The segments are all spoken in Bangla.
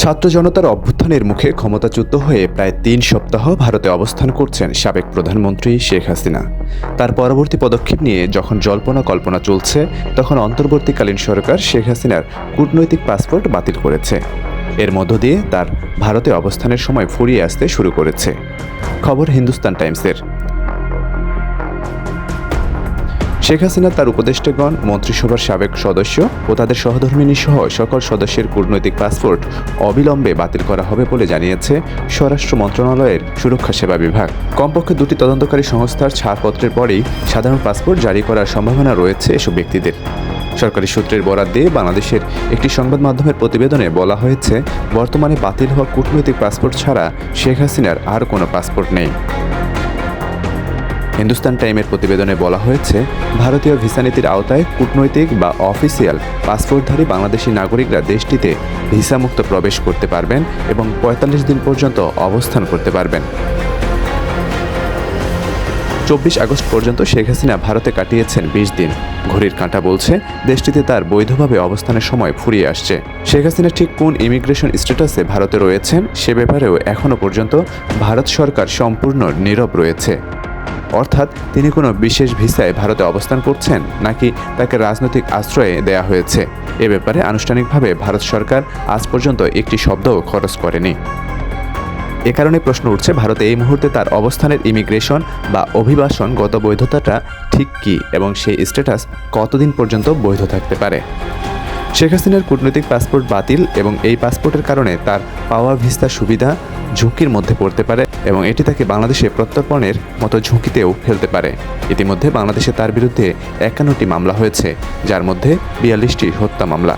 ছাত্র জনতার অভ্যুত্থানের মুখে ক্ষমতাচ্যুত হয়ে প্রায় তিন সপ্তাহ ভারতে অবস্থান করছেন সাবেক প্রধানমন্ত্রী শেখ হাসিনা। তার পরবর্তী পদক্ষেপ নিয়ে যখন জল্পনা কল্পনা চলছে, তখন অন্তর্বর্তীকালীন সরকার শেখ হাসিনার কূটনৈতিক পাসপোর্ট বাতিল করেছে। এর মধ্য দিয়ে তার ভারতে অবস্থানের সময় ফুরিয়ে আসতে শুরু করেছে। খবর হিন্দুস্তান টাইমসের। শেখ হাসিনা তার উপদেষ্টাগণ, মন্ত্রিসভার সাবেক সদস্য ও তাদের সহধর্মিনী সহ সকল সদস্যের কূটনৈতিক পাসপোর্ট অবিলম্বে বাতিল করা হবে বলে জানিয়েছে স্বরাষ্ট্র মন্ত্রণালয়ের সুরক্ষা সেবা বিভাগ। কমপক্ষে দুটি তদন্তকারী সংস্থার ছাড়পত্রের পরেই সাধারণ পাসপোর্ট জারি করার সম্ভাবনা রয়েছে এসব ব্যক্তিদের। সরকারি সূত্রের বরাত দিয়ে বাংলাদেশের একটি সংবাদ মাধ্যমের প্রতিবেদনে বলা হয়েছে, বর্তমানে বাতিল হওয়া কূটনৈতিক পাসপোর্ট ছাড়া শেখ হাসিনার আর কোনো পাসপোর্ট নেই। হিন্দুস্তান টাইমের প্রতিবেদনে বলা হয়েছে, ভারতীয় ভিসা নীতির আওতায় কূটনৈতিক বা অফিসিয়াল পাসপোর্টধারী বাংলাদেশি নাগরিকরা দেশটিতে ভিসামুক্ত প্রবেশ করতে পারবেন এবং পঁয়তাল্লিশ দিন পর্যন্ত অবস্থান করতে পারবেন। চব্বিশ আগস্ট পর্যন্ত শেখ হাসিনা ভারতে কাটিয়েছেন বিশ দিন। ঘড়ির কাঁটা বলছে, দেশটিতে তার বৈধভাবে অবস্থানের সময় ফুরিয়ে আসছে। শেখ হাসিনা ঠিক কোন ইমিগ্রেশন স্ট্যাটাসে ভারতে রয়েছেন সে ব্যাপারেও এখনও পর্যন্ত ভারত সরকার সম্পূর্ণ নীরব রয়েছে। অর্থাৎ তিনি কোনো বিশেষ ভিসায় ভারতে অবস্থান করছেন নাকি তাকে রাজনৈতিক আশ্রয়ে দেয়া হয়েছে? এ ব্যাপারে আনুষ্ঠানিকভাবে ভারত সরকার আজ পর্যন্ত একটি শব্দও খরচ করেনি। এ কারণে প্রশ্ন উঠছে, ভারতে এই মুহূর্তে তার অবস্থানের ইমিগ্রেশন বা অভিবাসন গত বৈধতাটা ঠিক কী এবং সেই স্ট্যাটাস কতদিন পর্যন্ত বৈধ থাকতে পারে? শেখ হাসিনার কূটনৈতিক পাসপোর্ট বাতিল এবং এই পাসপোর্টের কারণে তার পাওয়া ভিসা সুবিধা ঝুঁকির মধ্যে পড়তে পারে এবং এটি তাকে বাংলাদেশে প্রত্যর্পণের মতো ঝুঁকিতেও ফেলতে পারে। ইতিমধ্যে বাংলাদেশে তার বিরুদ্ধে একান্নটি মামলা হয়েছে, যার মধ্যে বিয়াল্লিশটি হত্যা মামলা।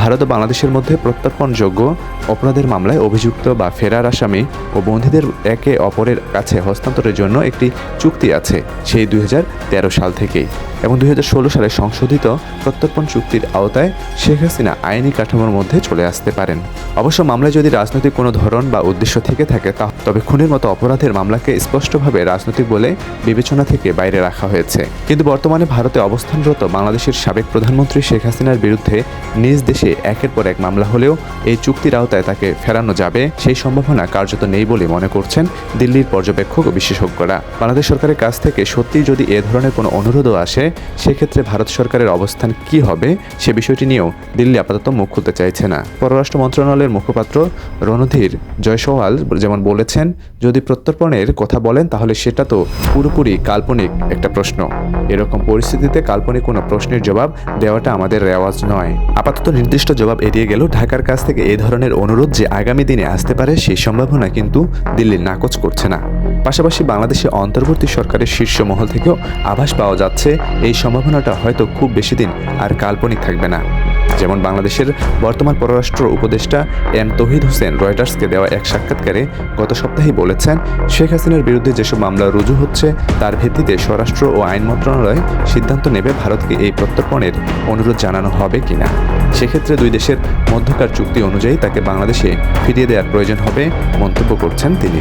ভারত ও বাংলাদেশের মধ্যে প্রত্যর্পণযোগ্য অপরাধের মামলায় অভিযুক্ত বা ফেরার আসামি ও বন্দীদের একে অপরের কাছে হস্তান্তরের জন্য একটি চুক্তি আছে, সেই দু হাজার তেরো সাল থেকেই। এবং দু হাজার ষোলো সালে সংশোধিত প্রত্যর্পণ চুক্তির আওতায় শেখ হাসিনা আইনি কাঠামোর মধ্যে চলে আসতে পারেন। অবশ্য মামলায় যদি রাজনৈতিক কোনো ধরন বা উদ্দেশ্য থেকে থাকে, তা তবে খুনের মতো অপরাধের মামলাকে স্পষ্টভাবে রাজনৈতিক বলে বিবেচনা থেকে বাইরে রাখা হয়েছে। কিন্তু বর্তমানে ভারতে অবস্থানরত বাংলাদেশের সাবেক প্রধানমন্ত্রী শেখ হাসিনার বিরুদ্ধে নিজ দেশে একের পর এক মামলা হলেও এই চুক্তির আওতায় তাকে ফেরানো যাবে। সেই সম্ভাবনা কার্যত নেই বলে মনে করছেন দিল্লির পর্যবেক্ষক ও বিশেষজ্ঞরা। বাংলাদেশ সরকারের কাছ থেকে সত্যিই যদি এ ধরনের কোনো অনুরোধও আসে, সেক্ষেত্রে ভারত সরকারের অবস্থান কি হবে, সে বিষয়টি নিয়েও দিল্লি আপাতত মুখ খুলতে চাইছে না। পররাষ্ট্র মন্ত্রণালয়ের মুখপাত্র রণধীর জয়সওয়াল যেমন বলেছেন, যদি প্রত্যর্পণের কথা বলেন তাহলে সেটা তো পুরোপুরি কাল্পনিক একটা প্রশ্ন। এরকম পরিস্থিতিতে কাল্পনিক কোনো প্রশ্নের জবাব দেওয়াটা আমাদের রেওয়াজ নয়। আপাতত নির্দিষ্ট জবাব এড়িয়ে গেল ঢাকার কাছ থেকে এ ধরনের অনুরোধ যে আগামী দিনে আসতে পারে সেই সম্ভাবনা কিন্তু দিল্লি নাকচ করছে না। পাশাপাশি বাংলাদেশে অন্তর্বর্তী সরকারের শীর্ষ মহল থেকেও আভাস পাওয়া যাচ্ছে। এই সম্ভাবনাটা হয়তো খুব বেশি দিন আর কাল্পনিক থাকবে না। যেমন বাংলাদেশের বর্তমান পররাষ্ট্র উপদেষ্টা এম তহিদ হোসেন রয়টার্সকে দেওয়া এক সাক্ষাৎকারে গত সপ্তাহেই বলেছেন, শেখ হাসিনার বিরুদ্ধে যেসব মামলা রুজু হচ্ছে, তার ভিত্তিতে স্বরাষ্ট্র ও আইন মন্ত্রণালয় সিদ্ধান্ত নেবে ভারতকে এই প্রত্যর্পণের অনুরোধ জানানো হবে কিনা। সেক্ষেত্রে দুই দেশের মধ্যকার চুক্তি অনুযায়ী তাকে বাংলাদেশে ফিরিয়ে দেওয়ার প্রয়োজন হবে, মন্তব্য করছেন তিনি।